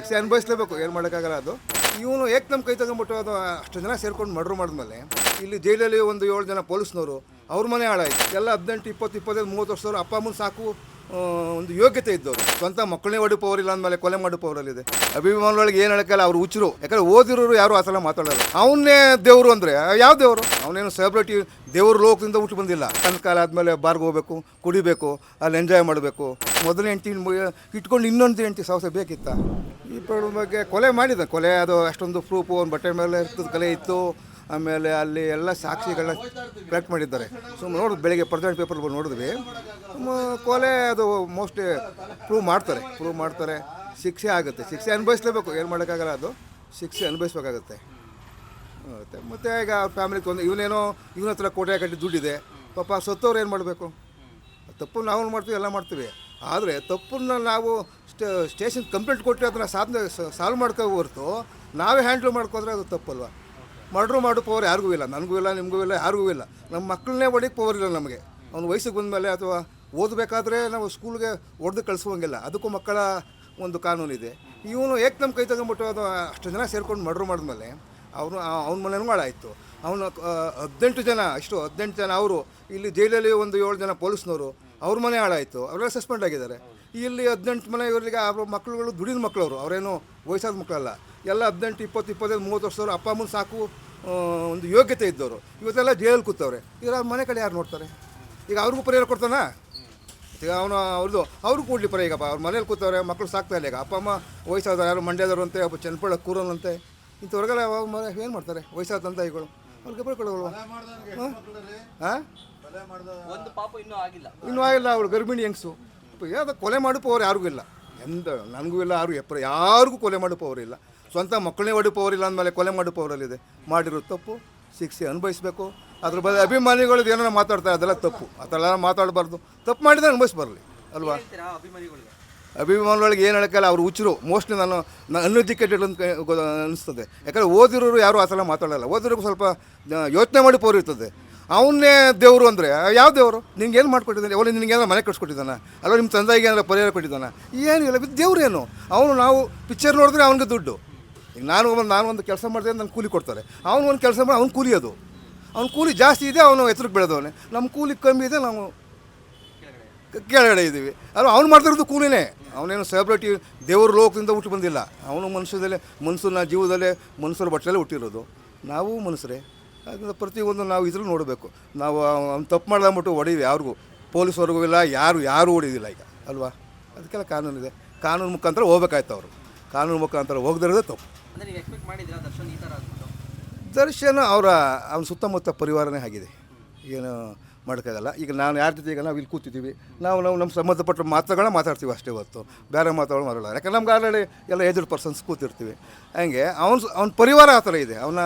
ಶಿಕ್ಷೆ ಅನುಭವಿಸ್ಲೇಬೇಕು, ಏನು ಮಾಡೋಕ್ಕಾಗಲ್ಲ ಅದು. ಇವನು ಏಕ್ ನಮ್ಮ ಕೈ ತಗೊಂಡ್ಬಿಟ್ಟು ಅದು ಅಷ್ಟು ಜನ ಸೇರ್ಕೊಂಡು ಮರ್ಡ್ರ್ ಮಾಡಿದ್ಮೇಲೆ, ಇಲ್ಲಿ ಜೈಲಲ್ಲಿ ಒಂದು ಏಳು ಜನ ಪೊಲೀಸ್ನವರು, ಅವ್ರ ಮನೆ ಹಾಳಾಯ್ತು. ಎಲ್ಲ ಹದಿನೆಂಟು, ಇಪ್ಪತ್ತು, ಇಪ್ಪತ್ತೈದು, ಮೂವತ್ತು ವರ್ಷದವರು ಅಪ್ಪ, ಅಮ್ಮನ ಸಾಕು ಒಂದು ಯೋಗ್ಯತೆ ಇದ್ದವರು. ಸ್ವಂತ ಮಕ್ಕಳನ್ನೇ ಹೊಡಿಪೋರಿಲ್ಲ ಅಂದಮೇಲೆ ಕೊಲೆ ಮಾಡಿಪೋರಲ್ಲಿದೆ ಅಭಿಮಾನಿಗಳಿಗೆ ಏನು ಹೇಳಕ್ಕಲ್ಲ ಅವ್ರು ಹುಚ್ಚರು. ಯಾಕಂದ್ರೆ ಓದಿರೋರು ಯಾರು ಆ ಸಲ ಮಾತಾಡೋಲ್ಲ. ಅವನ್ನೇ ದೇವರು ಅಂದರೆ, ಯಾವ ದೇವರು? ಅವನೇನು ಸೆಲೆಬ್ರಿಟಿ ದೇವ್ರ ಲೋಕದಿಂದ ಹುಟ್ಟು ಬಂದಿಲ್ಲ. ಕಾಲ ಆದಮೇಲೆ ಬಾರ್ಗೆ ಹೋಗಬೇಕು, ಕುಡಿಬೇಕು, ಅಲ್ಲಿ ಎಂಜಾಯ್ ಮಾಡಬೇಕು. ಮೊದಲನೇ ಹೆಂಡತಿ ಇಟ್ಕೊಂಡು ಇನ್ನೊಂದು ಹೆಂಡತಿ ಸಾಹಸ ಬೇಕಿತ್ತ? ಈ ಬಗ್ಗೆ ಕೊಲೆ ಮಾಡಿದ, ಕೊಲೆ ಅದು ಅಷ್ಟೊಂದು ಪ್ರೂಫು ಒಂದು ಬಟ್ಟೆ ಮೇಲೆ ಕಲೆ ಇತ್ತು. ಆಮೇಲೆ ಅಲ್ಲಿ ಎಲ್ಲ ಸಾಕ್ಷಿಗಳನ್ನ ಕಲೆಕ್ಟ್ ಮಾಡಿದ್ದಾರೆ. ಸುಮ್ಮನೆ ನೋಡಿದ್ ಬೆಳಿಗ್ಗೆ ಪ್ರೆಸೆಂಟ್ ಪೇಪರ್ ನೋಡಿದ್ವಿ. ಕೊಲೆ ಅದು ಮೋಸ್ಟ್ಲಿ ಪ್ರೂವ್ ಮಾಡ್ತಾರೆ ಪ್ರೂವ್ ಮಾಡ್ತಾರೆ. ಶಿಕ್ಷೆ ಆಗುತ್ತೆ, ಶಿಕ್ಷೆ ಅನುಭವಿಸ್ಲೇಬೇಕು. ಏನು ಮಾಡೋಕ್ಕಾಗಲ್ಲ ಅದು? ಶಿಕ್ಷೆ ಅನುಭವಿಸ್ಬೇಕಾಗತ್ತೆ. ಮತ್ತು ಈಗ ಅವ್ರ ಫ್ಯಾಮಿಲಿ ತೊಂದರೆ, ಇವನೇನೋ, ಇವನ ಹತ್ರ ಕೋಟೆ ಕಟ್ಟಿ ದುಡ್ಡಿದೆ. ಪಾಪ ಸತ್ತವ್ರು ಏನು ಮಾಡಬೇಕು? ತಪ್ಪು ನಾವು ಮಾಡ್ತೀವಿ, ಎಲ್ಲ ಮಾಡ್ತೀವಿ. ಆದರೆ ತಪ್ಪನ್ನ ನಾವು ಸ್ಟೇಷನ್ ಕಂಪ್ಲೇಂಟ್ ಕೊಟ್ಟರೆ ಅದನ್ನು ಸಾಧನೆ ಸಾಲ್ವ್ ಮಾಡ್ಕೋ ಹೊರ್ತು ನಾವೇ ಹ್ಯಾಂಡ್ಲ್ ಮಾಡ್ಕೋದ್ರೆ ಅದು ತಪ್ಪಲ್ವ? ಮರ್ಡ್ರು ಮಾಡೋ ಪವರ್ ಯಾರಿಗೂ ಇಲ್ಲ, ನನಗೂ ಇಲ್ಲ, ನಿಮಗೂ ಇಲ್ಲ, ಯಾರಿಗೂ ಇಲ್ಲ. ನಮ್ಮ ಮಕ್ಕಳನ್ನೇ ಹೊಡಿಗೆ ಪವರ್ ಇಲ್ಲ ನಮಗೆ. ಅವ್ನು ವಯಸ್ಸಿಗೆ ಬಂದಮೇಲೆ ಅಥವಾ ಓದಬೇಕಾದ್ರೆ ನಾವು ಸ್ಕೂಲ್ಗೆ ಹೊಡೆದು ಕಳಿಸುವಂಗಿಲ್ಲ. ಅದಕ್ಕೂ ಮಕ್ಕಳ ಒಂದು ಕಾನೂನು ಇದೆ ಇವನು ಏಕೆ ನಮ್ಮ ಕೈ ತಗೊಂಡ್ಬಿಟ್ಟು ಅದು ಅಷ್ಟು ಜನ ಸೇರ್ಕೊಂಡು ಮರ್ಡ್ರ್ ಮಾಡಿದ್ಮೇಲೆ ಅವನು ಅವನ ಮನೆಯೂ ಮಾಡಾಯಿತು ಅವನು ಹದಿನೆಂಟು ಜನ ಅಷ್ಟು ಹದಿನೆಂಟು ಜನ ಅವರು. ಇಲ್ಲಿ ಜೈಲಲ್ಲಿ ಒಂದು ಏಳು ಜನ ಪೊಲೀಸ್ನವರು. ಅವ್ರ ಮನೆ ಹಾಳಾಯಿತು. ಅವರೆಲ್ಲ ಸಸ್ಪೆಂಡ್ ಆಗಿದ್ದಾರೆ. ಇಲ್ಲಿ ಹದಿನೆಂಟು ಮನೆ ಇವರಿಗೆ ಅವ್ರ ಮಕ್ಕಳುಗಳು ದುಡಿದ ಮಕ್ಕಳವರು. ಅವರೇನು ವಯಸ್ಸಾದ ಮಕ್ಕಳಲ್ಲ. ಎಲ್ಲ ಹದಿನೆಂಟು ಇಪ್ಪತ್ತು ಇಪ್ಪತ್ತೈದು ಮೂವತ್ತು ವರ್ಷದವರು ಅಪ್ಪ ಅಮ್ಮನ ಸಾಕು ಒಂದು ಯೋಗ್ಯತೆ ಇದ್ದವರು. ಇವತ್ತೆಲ್ಲ ಜೈಲಲ್ಲಿ ಕೂತವ್ರೆ. ಈಗ ಅವ್ರ ಮನೆ ಕಡೆ ಯಾರು ನೋಡ್ತಾರೆ? ಈಗ ಅವ್ರಿಗೂ ಪರಿಹಾರ ಕೊಡ್ತಾನ? ಈಗ ಅವನು ಅವ್ರದ್ದು ಅವ್ರು ಕೂಡಲಿ ಪರ ಈಗಪ್ಪ ಅವ್ರ ಮನೇಲಿ ಕೂತವ್ರೆ ಮಕ್ಕಳು ಸಾಕ್ತಾ ಇಲ್ಲ. ಈಗ ಅಪ್ಪ ಅಮ್ಮ ವಯಸ್ಸಾದವ್ರು ಯಾರು ಮಂಡ್ಯದವ್ರು ಅಂತೆ ಒಬ್ಬ ಚನ್ನಪಳ್ಳ ಕೂರೋನಂತೆ ಇಂಥವ್ರಿಗೆಲ್ಲ ಏನು ಮಾಡ್ತಾರೆ? ವಯಸ್ಸಾದ ತಂದೆಗಳು ಅವ್ರಿಗೆ ಕೊಡಲ್ವಾ ಹಾಂ? ಒಂದು ಪಾಪ ಇನ್ನೂ ಆಗಿಲ್ಲ. ಇನ್ನೂ ಆಗಿಲ್ಲ ಅವಳು ಗರ್ಭಿಣಿ ಹೆಂಗ್ಸು. ಅದು ಕೊಲೆ ಪವರ್ ಯಾರಿಗೂ ಇಲ್ಲ. ಎಂದ ನನಗೂ ಇಲ್ಲ ಯಾರು ಎಪ್ಪ ಯಾರಿಗೂ ಕೊಲೆ ಪವರ್ ಇಲ್ಲ. ಸ್ವಂತ ಮಕ್ಕಳನ್ನೇ ಪವರ್ ಇಲ್ಲ ಅಂದಮೇಲೆ ಕೊಲೆ ಮಾಡಿಪೋರಲ್ಲಿದೆ ಮಾಡಿರೋ ತಪ್ಪು ಶಿಕ್ಷೆ ಅನುಭವಿಸಬೇಕು. ಅದ್ರ ಬದಲು ಅಭಿಮಾನಿಗಳು ಏನೋ ಮಾತಾಡ್ತಾರೆ ಅದೆಲ್ಲ ತಪ್ಪು. ಆ ಥರ ಎಲ್ಲ ಮಾತಾಡಬಾರ್ದು. ತಪ್ಪು ಮಾಡಿದ್ರೆ ಅನುಭವಿಸ್ಬರಲಿ ಅಲ್ವಾ? ಅಭಿಮಾನಿಗಳಿಗೆ? ಏನು ಹೇಳಕ್ಕಲ್ಲ ಅವ್ರು ಹುಚ್ಚರು. ಮೋಸ್ಟ್ಲಿ ನಾನು ಅನ್ಎಜುಕೇಟೆಡ್ ಅಂತ ಅನಿಸ್ತದೆ. ಯಾಕಂದರೆ ಓದಿರೋರು ಯಾರು ಆ ಥರ ಮಾತಾಡಲ್ಲ. ಓದಿರೋರು ಸ್ವಲ್ಪ ಯೋಚನೆ ಮಾಡಿ ಪೋರ್ ಇರ್ತದೆ. ಅವನ್ನೇ ದೇವರು ಅಂದರೆ, ಯಾವ ದೇವರು? ನಿಂಗೆ ಏನು ಮಾಡಿಕೊಟ್ಟಿದ್ದಾನೆ? ಅವಳು ನಿನಗೆ ಏನಾರು ಮನೆ ಕಟ್ಸ್ಕೊಟ್ಟಿದ್ದಾನೆ? ಅಲ್ಲ ನಿಮ್ಮ ತಂದೆಗೆ ಏನಾರು ಪರಿಹಾರ ಕೊಟ್ಟಿದ್ದಾನೆ? ಏನಿಲ್ಲ ಇದು ದೇವ್ರೇನು ಅವನು ನಾವು ಪಿಕ್ಚರ್ ನೋಡಿದ್ರೆ ಅವನಿಗೆ ದುಡ್ಡು. ಈಗ ನಾನು ಒಂದು ನಾನು ಒಂದು ಕೆಲಸ ಮಾಡಿದ್ರೆ ನನ್ನ ಕೂಲಿ ಕೊಡ್ತಾರೆ. ಅವನು ಒಂದು ಕೆಲಸ ಮಾಡಿ, ಅವ್ನು ಕೂಲಿ ಅದು. ಅವ್ನ ಕೂಲಿ ಜಾಸ್ತಿ ಇದೆ, ಅವನು ಎತ್ತರಕ್ಕೆ ಬೆಳೆದವನೇ. ನಮ್ಮ ಕೂಲಿ ಕಮ್ಮಿ ಇದೆ, ನಾವು ಕೆಳಗಡೆ ಇದ್ದೀವಿ. ಅಲ್ಲ ಅವ್ನು ಮಾಡ್ತಿರೋದು ಕೂಲಿನೇ. ಅವನೇನು ಸೆಲೆಬ್ರಿಟಿ ದೇವ್ರ ಲೋಕದಿಂದ ಹುಟ್ಟಿ ಬಂದಿಲ್ಲ. ಅವನು ಮನುಷ್ಯದಲ್ಲೇ ಮನುಷ್ಯನ ಜೀವದಲ್ಲೇ ಮನುಷ್ಯರ ಬಟ್ಟಲೇ ಹುಟ್ಟಿರೋದು. ನಾವು ಮನುಷ್ಯರೇ. ಅದರಿಂದ ಪ್ರತಿಯೊಂದು ನಾವು ಇದ್ರಲ್ಲಿ ನೋಡಬೇಕು. ನಾವು ಅವ್ನು ತಪ್ಪು ಮಾಡ್ದಂಬಿಟ್ಟು ಹೊಡೀವಿ ಯಾರಿಗೂ. ಪೊಲೀಸ್ವರೆಗೂ ಇಲ್ಲ ಯಾರು ಯಾರೂ ಹೊಡೆಯೋದಿಲ್ಲ ಈಗ ಅಲ್ವಾ? ಅದಕ್ಕೆಲ್ಲ ಕಾನೂನಿದೆ ಕಾನೂನು ಮುಖಾಂತರ ಹೋಗ್ಬೇಕಾಯ್ತು ಅವರು. ಕಾನೂನು ಮುಖಾಂತರ ಹೋಗದಿರೋದೇ ತಪ್ಪು. ದರ್ಶನ ಅವರ ಅವ್ನ ಸುತ್ತಮುತ್ತ ಪರಿವಾರನೇ ಆಗಿದೆ. ಏನು ಮಾಡೋಕ್ಕಾಗಲ್ಲ ಈಗ ನಾನು ಯಾರ ಜೊತೆ ಈಗ ನಾವು ಇಲ್ಲಿ ಕೂತಿದ್ದೀವಿ. ನಾವು ನಾವು ನಮ್ಮ ಸಂಬಂಧಪಟ್ಟ ಮಾತುಗಳನ್ನ ಮಾತಾಡ್ತೀವಿ ಅಷ್ಟೇ ಹೊತ್ತು ಬೇರೆ ಮಾತುಗಳು ಮಾತಾಡಲ್ಲ. ಯಾಕಂದ್ರೆ ನಮ್ಗೆ ಆಲ್ರೆಡಿ ಎಲ್ಲ ಏಜ್ಡ್ ಪರ್ಸನ್ಸ್ ಕೂತಿರ್ತೀವಿ. ಹಂಗೆ ಅವ್ನು ಅವ್ನ ಪರಿವಾರ ಆ ಥರ ಇದೆ. ಅವನ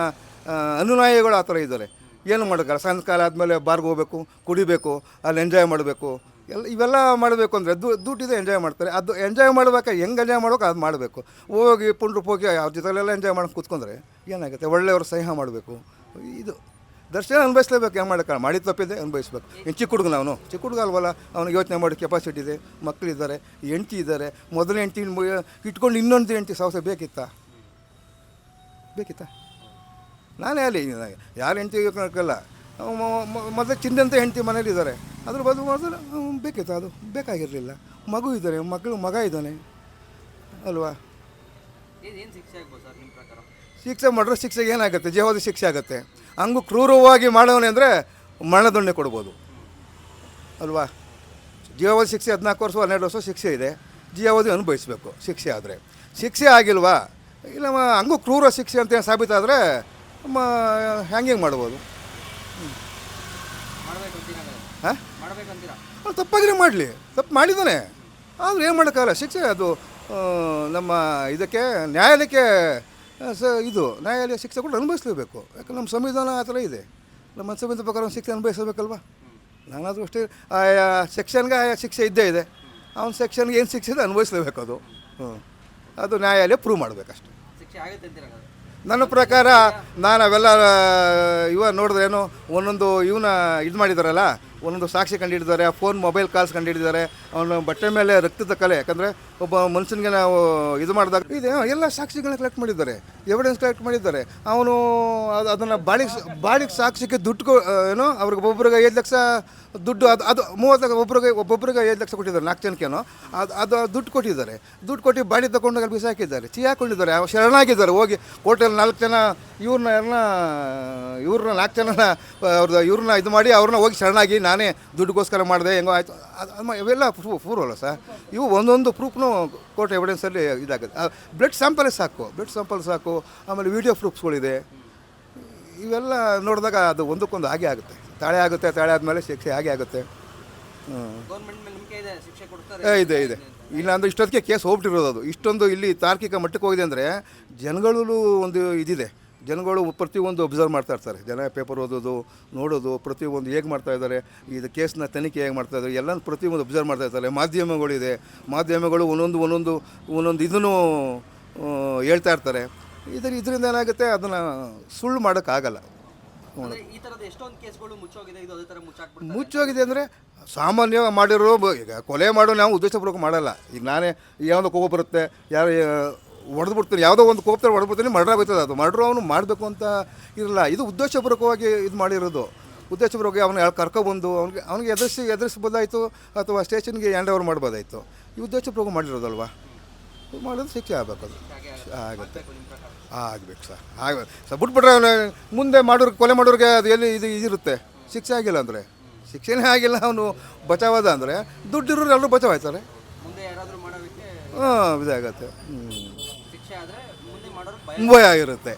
ಅನುನಾಯಿಗಳು ಆ ಥರ ಇದ್ದಾರೆ. ಏನು ಮಾಡೋಕ್ಕಲ್ಲ ಸಾಯಂಕಾಲ ಆದಮೇಲೆ ಬಾರ್ಗೆ ಹೋಗಬೇಕು, ಕುಡಿಬೇಕು, ಅಲ್ಲಿ ಎಂಜಾಯ್ ಮಾಡಬೇಕು. ಎಲ್ಲ, ಇವೆಲ್ಲ ಮಾಡಬೇಕು ಅಂದರೆ ದು ದುಡ್ಡಿದೆ ಎಂಜಾಯ್ ಮಾಡ್ತಾರೆ. ಅದು ಎಂಜಾಯ್ ಮಾಡ್ಬೇಕು, ಹೆಂಗೆ ಎಂಜಾಯ್ ಮಾಡ್ಬೇಕು ಅದು ಮಾಡಬೇಕು. ಹೋಗಿ ಪುಂಡ್ರು ಹೋಗಿ ಅವ್ರ ಜೊತೆಲೆಲ್ಲ ಎಂಜಾಯ್ ಮಾಡೋಕೆ ಕೂತ್ಕೊಂಡ್ರೆ ಏನಾಗುತ್ತೆ? ಒಳ್ಳೆಯವ್ರು ಸಹಾಯ ಮಾಡಬೇಕು. ಇದು ದರ್ಶನ ಅನುಭವಿಸ್ಲೇಬೇಕು, ಏನು ಮಾಡೋಕ್ಕಲ್ಲ ಮಾಡಿ ತಪ್ಪಿದೆ ಅನುಭವಿಸ್ಬೇಕು. ಇನ್ನು ಚಿಕ್ಕ ಹುಡುಗ ಅವನು? ಚಿಕ್ಕ ಹುಡುಗ ಅಲ್ವಲ್ಲ, ಅವ್ನಿಗೆ ಯೋಚನೆ ಮಾಡೋ ಕೆಪಾಸಿಟಿ ಇದೆ ಮಕ್ಕಳಿದ್ದಾರೆ ಹೆಂಡ್ತಿ ಇದ್ದಾರೆ ಮೊದಲನೇ ಹೆಂಡ್ತಿ ಇಟ್ಕೊಂಡು ಇನ್ನೊಂದು ಹೆಂಡ್ತಿ ಸಾಹಸ ಬೇಕಿತ್ತಾ? ಬೇಕಿತ್ತಾ? ನಾನೇ ಅಲ್ಲಿ. ಯಾರು ಹೆಂಡತಿ ಕಲ್ಲ ಮೊದಲು ಚಿನ್ನಂತ ಹೆಂಡತಿ ಮನೇಲಿ ಇದ್ದಾರೆ. ಅದ್ರ ಬದಲು ಮೊದಲು ಅವ್ನು ಬೇಕಿತ್ತು ಅದು. ಬೇಕಾಗಿರಲಿಲ್ಲ. ಮಗು ಇದ್ದಾರೆ ಮಕ್ಕಳು ಮಗ ಇದ್ದಾನೆ. ಅಲ್ವಾ? ಶಿಕ್ಷೆ ಮಾಡಿದ್ರೆ ಶಿಕ್ಷೆಗೆ ಏನಾಗುತ್ತೆ? ಜೀವದ ಶಿಕ್ಷೆ ಆಗುತ್ತೆ. ಹಂಗೂ ಕ್ರೂರವಾಗಿ ಮಾಡೋನೆ ಅಂದರೆ ಮರಣದಂಡನೆ ಕೊಡ್ಬೋದು. ಅಲ್ವಾ? ಜೀವಾವಧಿ ಶಿಕ್ಷೆ ಹದಿನಾಲ್ಕು ವರ್ಷ ಹನ್ನೆರಡು ವರ್ಷ ಶಿಕ್ಷೆ ಇದೆ. ಜೀವಾವಧಿ ಅನುಭವಿಸ್ಬೇಕು ಶಿಕ್ಷೆ ಆದರೆ. ಶಿಕ್ಷೆ ಆಗಿಲ್ವಾ? ಇಲ್ಲ ಹಂಗು ಕ್ರೂರ ಶಿಕ್ಷೆ ಅಂತ ಸಾಬೀತಾದರೆ ಮ ಹ್ಯಾಂಗಿಂಗ್ ಮಾಡ್ಬೋದು. ಹಾಂ? ತಪ್ಪಾಗಿನೇ ಮಾಡಲಿ. ತಪ್ಪು ಮಾಡಿದ್ದಾನೆ. ಆದ್ರೆ ಏನು ಮಾಡೋಕ್ಕಾಗಲ್ಲ? ಶಿಕ್ಷೆ ಅದು ನಮ್ಮ ಇದಕ್ಕೆ ನ್ಯಾಯಾಲಯಕ್ಕೆ ಸ ಇದು ನ್ಯಾಯಾಲಯ ಶಿಕ್ಷೆ ಕೂಡ ಅನುಭವಿಸ್ಲೇಬೇಕು. ಯಾಕಂದ್ರೆ ನಮ್ಮ ಸಂವಿಧಾನ ಆ ಥರ ಇದೆ. ನಮ್ಮ ಸಂವಿಧಾನ ಪ್ರಕಾರ ಒಂದು ಶಿಕ್ಷೆ ಅನುಭವಿಸಬೇಕಲ್ವಾ ನಾನಾದರೂ ಅಷ್ಟೇ ಆಯಾ ಸೆಕ್ಷನ್ಗೆ ಆಯಾ ಶಿಕ್ಷೆ ಇದ್ದೇ ಇದೆ. ಅವ್ನ ಸೆಕ್ಷನ್ಗೆ ಏನು ಶಿಕ್ಷೆ ಇದೆ ಅನುಭವಿಸ್ಲೇಬೇಕು ಅದು. ಹ್ಞೂ ಅದು ನ್ಯಾಯಾಲಯ ಪ್ರೂವ್ ಮಾಡಬೇಕಷ್ಟೆ. ನನ್ನ ಪ್ರಕಾರ ನಾನು ಅವೆಲ್ಲ ಇವ ನೋಡಿದ್ರೇನು ಒಂದೊಂದು ಇವನ್ನ ಇದು ಮಾಡಿದಾರಲ್ಲ ಒಂದೊಂದು ಸಾಕ್ಷಿ ಕಂಡುಹಿಡಿದಾರೆ ಫೋನ್ ಮೊಬೈಲ್ ಕಾಲ್ಸ್ ಕಂಡುಹಿಡಿದ್ದಾರೆ ಅವನ ಬಟ್ಟೆ ಮೇಲೆ ರಕ್ತದ ಕಲೆ, ಯಾಕಂದರೆ ಒಬ್ಬ ಮನುಷ್ಯನಿಗೆ ನಾವು ಇದು ಮಾಡಿದಾಗ ಇದೆ ಎಲ್ಲ ಸಾಕ್ಷಿಗಳನ್ನ ಕಲೆಕ್ಟ್ ಮಾಡಿದ್ದಾರೆ ಎವಿಡೆನ್ಸ್ ಕಲೆಕ್ಟ್ ಮಾಡಿದ್ದಾರೆ. ಅವನು ಅದು, ಅದನ್ನು ಬಾಡಿಗೆ ಬಾಡಿಗೆ ಸಾಕ್ಷಿಗೆ ದುಡ್ಡು ಏನೋ, ಅವ್ರಿಗೆ ಒಬ್ಬೊಬ್ರಿಗೆ ಐದು ಲಕ್ಷ ದುಡ್ಡು, ಅದು ಅದು ಮೂವತ್ತು ಒಬ್ಬರಿಗೆ ಒಬ್ಬೊಬ್ಬರಿಗೆ ಐದು ಲಕ್ಷ ಕೊಟ್ಟಿದ್ದಾರೆ, ನಾಲ್ಕು ಜನಕ್ಕೇನೋ ಅದು ಅದು ದುಡ್ಡು ಕೊಟ್ಟಿದ್ದಾರೆ. ದುಡ್ಡು ಕೊಟ್ಟು ಬಾಡಿ ತಗೊಂಡು ಅಲ್ಲಿ ಬಿಸಾಕಿದ್ದಾರೆ ಚೀ ಹಾಕೊಂಡಿದ್ದಾರೆ ಶರಣಾಗಿದ್ದಾರೆ, ಹೋಗಿ ಹೋಟೆಲ್ ನಾಲ್ಕು ಜನ, ಇವ್ರನ್ನ ಎಲ್ಲ ಇವ್ರನ್ನ ನಾಲ್ಕು ಜನನ ಅವ್ರದ್ದು ಇವ್ರನ್ನ ಇದು ಮಾಡಿ, ಅವ್ರನ್ನ ಹೋಗಿ ಶರಣಾಗಿ ನಾನೇ ದುಡ್ಡುಗೋಸ್ಕರ ಮಾಡಿದೆ ಹೆಂಗೋ ಆಯಿತು. ಅದು ಇವೆಲ್ಲ ಪ್ರೂಫ್ ಅಲ್ಲ ಸರ್. ಇವು ಒಂದೊಂದು ಪ್ರೂಫ್ನು ಕೋರ್ಟ್ ಎವಿಡೆನ್ಸಲ್ಲಿ ಇದಾಗುತ್ತೆ. ಬ್ಲಡ್ ಸ್ಯಾಂಪಲ್ ಸಾಕು ಬ್ಲಡ್ ಸ್ಯಾಂಪಲ್ ಸಾಕು ಆಮೇಲೆ ವಿಡಿಯೋ ಪ್ರೂಫ್ಸ್ಗಳಿದೆ ಇವೆಲ್ಲ ನೋಡಿದಾಗ ಅದು ಒಂದಕ್ಕೊಂದು ಹಾಗೆ ಆಗುತ್ತೆ. ತಾಳೆ ಆಗುತ್ತೆ ತಾಳೆ ಆದಮೇಲೆ ಶಿಕ್ಷೆ ಹಾಗೆ ಆಗುತ್ತೆ. ಇದೆ ಇದೆ ಇಲ್ಲ ಅಂದ್ರೆ ಇಷ್ಟೊತ್ತಿಗೆ ಕೇಸ್ ಹೋಗ್ಬಿಟ್ಟಿರೋದು ಅದು. ಇಷ್ಟೊಂದು ಇಲ್ಲಿ ತಾರ್ಕಿಕ ಮಟ್ಟಕ್ಕೆ ಹೋಗಿದೆ ಅಂದರೆ ಜನಗಳಲ್ಲೂ ಒಂದು ಇದಿದೆ. ಜನಗಳು ಪ್ರತಿಯೊಂದು ಅಬ್ಸರ್ವ್ ಮಾಡ್ತಾ ಇರ್ತಾರೆ. ಜನ ಪೇಪರ್ ಓದೋದು ನೋಡೋದು ಪ್ರತಿಯೊಂದು ಹೇಗೆ ಮಾಡ್ತಾ ಇದ್ದಾರೆ ಇದು ಕೇಸ್ನ ತನಿಖೆ ಹೇಗೆ ಮಾಡ್ತಾ ಇದ್ದಾರೆ ಎಲ್ಲ ಪ್ರತಿಯೊಂದು ಅಬ್ಸರ್ವ್ ಮಾಡ್ತಾ ಇರ್ತಾರೆ. ಮಾಧ್ಯಮಗಳಿದೆ. ಮಾಧ್ಯಮಗಳು ಒಂದೊಂದು ಒಂದೊಂದು ಒಂದೊಂದು ಇದನ್ನು ಹೇಳ್ತಾ ಇರ್ತಾರೆ. ಇದರ ಇದರಿಂದ ಏನಾಗುತ್ತೆ ಅದನ್ನು ಸುಳ್ಳು ಮಾಡೋಕ್ಕಾಗಲ್ಲ. ಮುಚ್ಚೋಗಿದೆ ಅಂದರೆ ಸಾಮಾನ್ಯ ಮಾಡಿರೋ ಈಗ ಕೊಲೆ ಮಾಡೋ ನಾವು ಉದ್ದೇಶಪೂರ್ವಕ ಮಾಡಲ್ಲ. ಈಗ ನಾನೇ ಯಾವುದೋ ಕೋಪ ಬರುತ್ತೆ ಯಾರು ಹೊಡೆದು ಬಿಡ್ತೀನಿ ಯಾವುದೋ ಒಂದು ಕೋಪದಲ್ಲಿ ಹೊಡೆದು ಬಿಡ್ತೀನಿ ಮರ್ಡರ್ ಆಗೋಯ್ತದೆ ಅದು. ಮರ್ಡರ್ ಅವನು ಮಾಡಬೇಕು ಅಂತ ಇರಲ್ಲ. ಇದು ಉದ್ದೇಶಪೂರ್ವಕವಾಗಿ ಇದು ಮಾಡಿರೋದು. ಉದ್ದೇಶಪೂರ್ವಕವಾಗಿ ಅವನ ಕರ್ಕೊಬಂದು ಅವ್ನಿಗೆ ಅವ್ನಿಗೆ ಎದುರಿಸಿ ಎದುರಿಸ್ಬೋದಾಯಿತು ಅಥವಾ ಸ್ಟೇಷನ್ಗೆ ಹ್ಯಾಂಡ್ ಓವರ್ ಮಾಡ್ಬೋದಾಯಿತು. ಈ ಉದ್ದೇಶಪೂರ್ವಕ ಮಾಡಿರೋದಲ್ವಾ? ಇದು ಮಾಡೋದು ಶಿಕ್ಷೆ ಆಗಬೇಕು ಅದು. ಆಗುತ್ತೆ. ಆಗಬೇಕು ಸರ್. ಆಗಬೇಕು. ಸರ್ ಬಿಟ್ಬಿಟ್ರೆ ಅವನು ಮುಂದೆ ಮಾಡೋರ್ಗೆ ಕೊಲೆ ಮಾಡೋರಿಗೆ ಅದು ಎಲ್ಲಿ ಇದು ಇದಿರುತ್ತೆ? ಶಿಕ್ಷೆ ಆಗಿಲ್ಲ ಅಂದರೆ. ಶಿಕ್ಷೆನೇ ಆಗಿಲ್ಲ ಅವನು ಬಚಾವಾದ ಅಂದರೆ. ದುಡ್ಡಿರೋರು ಎಲ್ಲರೂ ಬಚಾವಾಯ್ತಾರೆ ಹಾಂ ಇದಾಗತ್ತೆ. ಹ್ಞೂ ಭಯ ಆಗಿರುತ್ತೆ.